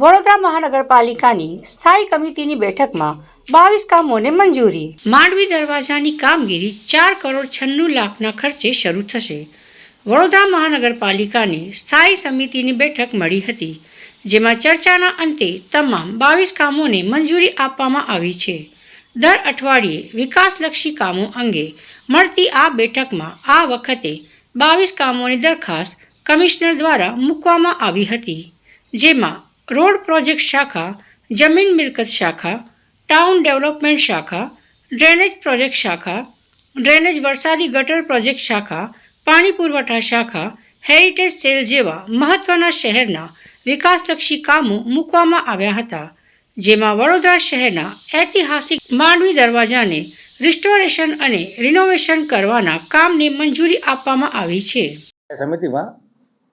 વડોદરા મહાનગરપાલિકાની સ્થાયી કમિટીની બેઠકમાં બાવીસ કામોને મંજૂરી. માંડવી દરવાજાની કામગીરી ચાર કરોડ છન્નું લાખના ખર્ચે શરૂ થશે. વડોદરા મહાનગરપાલિકાની સ્થાયી સમિતિની બેઠક મળી હતી, જેમાં ચર્ચાના અંતે તમામ બાવીસ કામોને મંજૂરી આપવામાં આવી છે. દર અઠવાડિયે વિકાસલક્ષી કામો અંગે મળતી આ બેઠકમાં આ વખતે બાવીસ કામોની દરખાસ્ત કમિશનર દ્વારા મૂકવામાં આવી હતી, જેમાં રોડ પ્રોજેક્ટ શાખા, જમીન મિલકત શાખા, ટાઉન ડેવલપમેન્ટ શાખા, ડ્રેનેજ પ્રોજેક્ટ શાખા, ડ્રેનેજ વરસાદી ગટર પ્રોજેક્ટ શાખા, પાણી પુરવઠા શાખા, હેરિટેજ સેલ જેવા મહત્ત્વના શહેરના વિકાસલક્ષી કામો મૂકવામાં આવ્યા હતા, જેમાં વડોદરા શહેરના ઐતિહાસિક માંડવી દરવાજાને રિસ્ટોરેશન અને રિનોવેશન કરવાના કામને મંજૂરી આપવામાં આવી છે. સમિતિમાં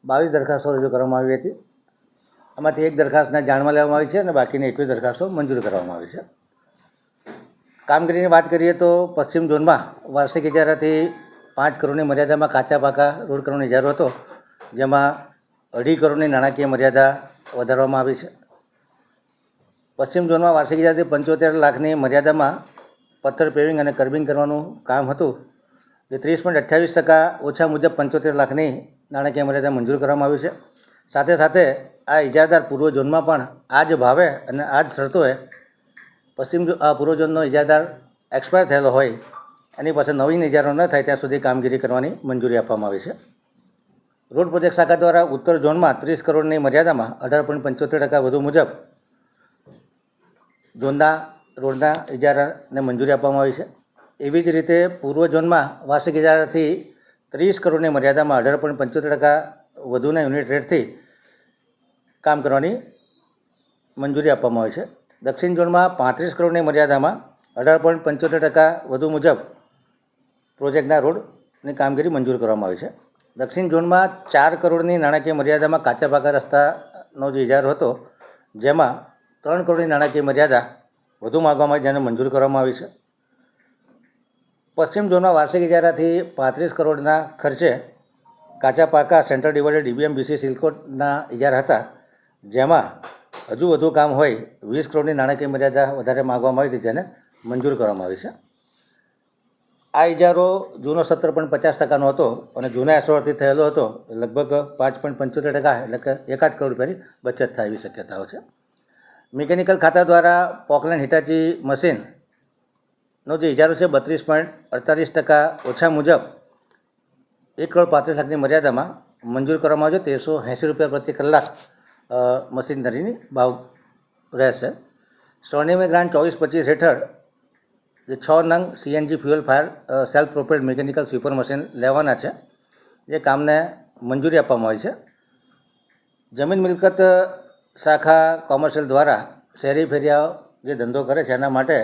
બાવીસ દરખાસ્તો રજૂ કરવામાં આવી હતી. આમાંથી એક દરખાસ્તને જાણમાં લેવામાં આવી છે અને બાકીની એકવીસ દરખાસ્તો મંજૂર કરવામાં આવી છે. કામગીરીની વાત કરીએ તો પશ્ચિમ ઝોનમાં વાર્ષિક ઇજારાથી પાંચ કરોડની મર્યાદામાં કાચા પાકા રોડ કરવાનો ઇજારો હતો, જેમાં અઢી કરોડની નાણાકીય મર્યાદા વધારવામાં આવી છે. પશ્ચિમ ઝોનમાં વાર્ષિક ઇજારાથી પંચોતેર લાખની મર્યાદામાં પથ્થર પેવિંગ અને કર્બિંગ કરવાનું કામ હતું, જે ત્રીસ પોઈન્ટ અઠ્યાવીસ ટકા ઓછા મુજબ પંચોતેર લાખની નાણાકીય મર્યાદા મંજૂર કરવામાં આવી છે. સાથે સાથે આ ઇજાદાર પૂર્વ ઝોનમાં પણ આ જ ભાવે અને આ જ શરતોએ પશ્ચિમ પૂર્વ ઝોનનો ઇજારદાર એક્સપાયર થયેલો હોય, એની પાસે નવીન ઇજારો ન થાય ત્યાં સુધી કામગીરી કરવાની મંજૂરી આપવામાં આવી છે. રોડ પ્રોજેક્ટ શાખા દ્વારા ઉત્તર ઝોનમાં ત્રીસ કરોડની મર્યાદામાં અઢાર પોઈન્ટ પંચોતેર ટકા વધુ મુજબ ઝોનના, રોડના ઇજારાને મંજૂરી આપવામાં આવી છે. એવી જ રીતે પૂર્વ ઝોનમાં વાર્ષિક ઇજારાથી ત્રીસ કરોડની મર્યાદામાં અઢાર પોઈન્ટ પંચોતેર ટકા વધુના યુનિટ રેટથી કામ કરવાની મંજૂરી આપવામાં આવી છે. દક્ષિણ ઝોનમાં પાંત્રીસ કરોડની મર્યાદામાં અઢાર પોઈન્ટ પંચોતેર ટકા વધુ મુજબ પ્રોજેક્ટના રોડની કામગીરી મંજૂર કરવામાં આવી છે. દક્ષિણ ઝોનમાં ચાર કરોડની નાણાકીય મર્યાદામાં કાચા પાકા રસ્તાનો જે ઇજારો હતો, જેમાં ત્રણ કરોડની નાણાકીય મર્યાદા વધુ માગવામાં આવી જેને મંજૂર કરવામાં આવી છે. પશ્ચિમ ઝોનમાં વાર્ષિક ઇજારાથી પાંત્રીસ કરોડના ખર્ચે કાચા પાકા સેન્ટ્રલ ડિવાઇડેડ ડીબીએમ બીસી સિલકોટના ઇજાર હતા, જેમાં હજુ વધુ કામ હોય, વીસ કરોડની નાણાકીય મર્યાદા વધારે માગવામાં આવી હતી, જેને મંજૂર કરવામાં આવી છે. આ ઇજારો જૂનો સત્તર પોઈન્ટ પચાસ ટકાનો હતો અને જૂના એસોરથી થયેલો હતો, લગભગ પાંચ પોઈન્ટ પંચોતેર ટકા એટલે કે એકાદ કરોડ રૂપિયાની બચત થાય એવી શક્યતાઓ છે. મિકેનિકલ ખાતા દ્વારા પોકલેન્ડ હિટાચી મશીનનો જે ઇજારો છે, બત્રીસ પોઈન્ટ અડતાલીસ ટકા ઓછા મુજબ એક કરોડ પાંત્રીસ લાખની મર્યાદામાં મંજૂર કરવામાં આવ્યો તેરસો એંસી રૂપિયા પ્રતિ કલાક મશીનરીની ભાવ રહેશે. સ્વર્ણિમય ગ્રાન્ટ ચોવીસ પચીસ હેઠળ જે છ નંગ CNG fuel fire self propelled mechanical sweeper machine લેવાના છે. જે કામને મંજૂરી આપવામાં આવી છે. જમીન મિલકત શાખા કોમર્શિયલ દ્વારા શહેરી ફેરિયાઓ જે ધંધો કરે છે, એના માટે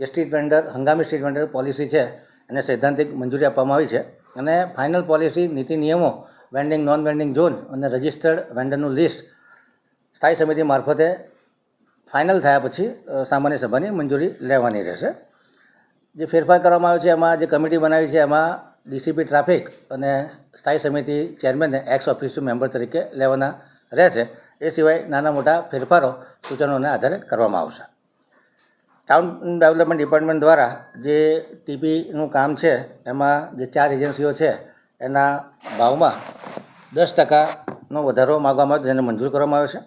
જે સ્ટ્રીટ વેન્ડર હંગામી સ્ટ્રીટ વેન્ડર પોલિસી છે, એને સૈદ્ધાંતિક મંજૂરી આપવામાં આવી છે. અને ફાઇનલ પોલિસી નીતિ નિયમો વેન્ડિંગ નોન વેન્ડિંગ ઝોન અને રજિસ્ટર્ડ વેન્ડરનું લિસ્ટ સ્થાયી સમિતિ મારફતે ફાઇનલ થયા પછી સામાન્ય સભાની મંજૂરી લેવાની રહેશે. જે ફેરફાર કરવામાં આવ્યો છે, એમાં જે કમિટી બનાવી છે, એમાં ડીસીપી ટ્રાફિક અને સ્થાયી સમિતિ ચેરમેનને એક્સ ઓફિસિયલ મેમ્બર તરીકે લેવાના રહેશે. એ સિવાય નાના મોટા ફેરફારો સૂચનોને આધારે કરવામાં આવશે. ટાઉન ડેવલપમેન્ટ ડિપાર્ટમેન્ટ દ્વારા જે ટીપીનું કામ છે, એમાં જે ચાર એજન્સીઓ છે, એના ભાવમાં દસ ટકાનો વધારો માગવામાં આવ્યો જેને મંજૂર કરવામાં આવ્યો છે.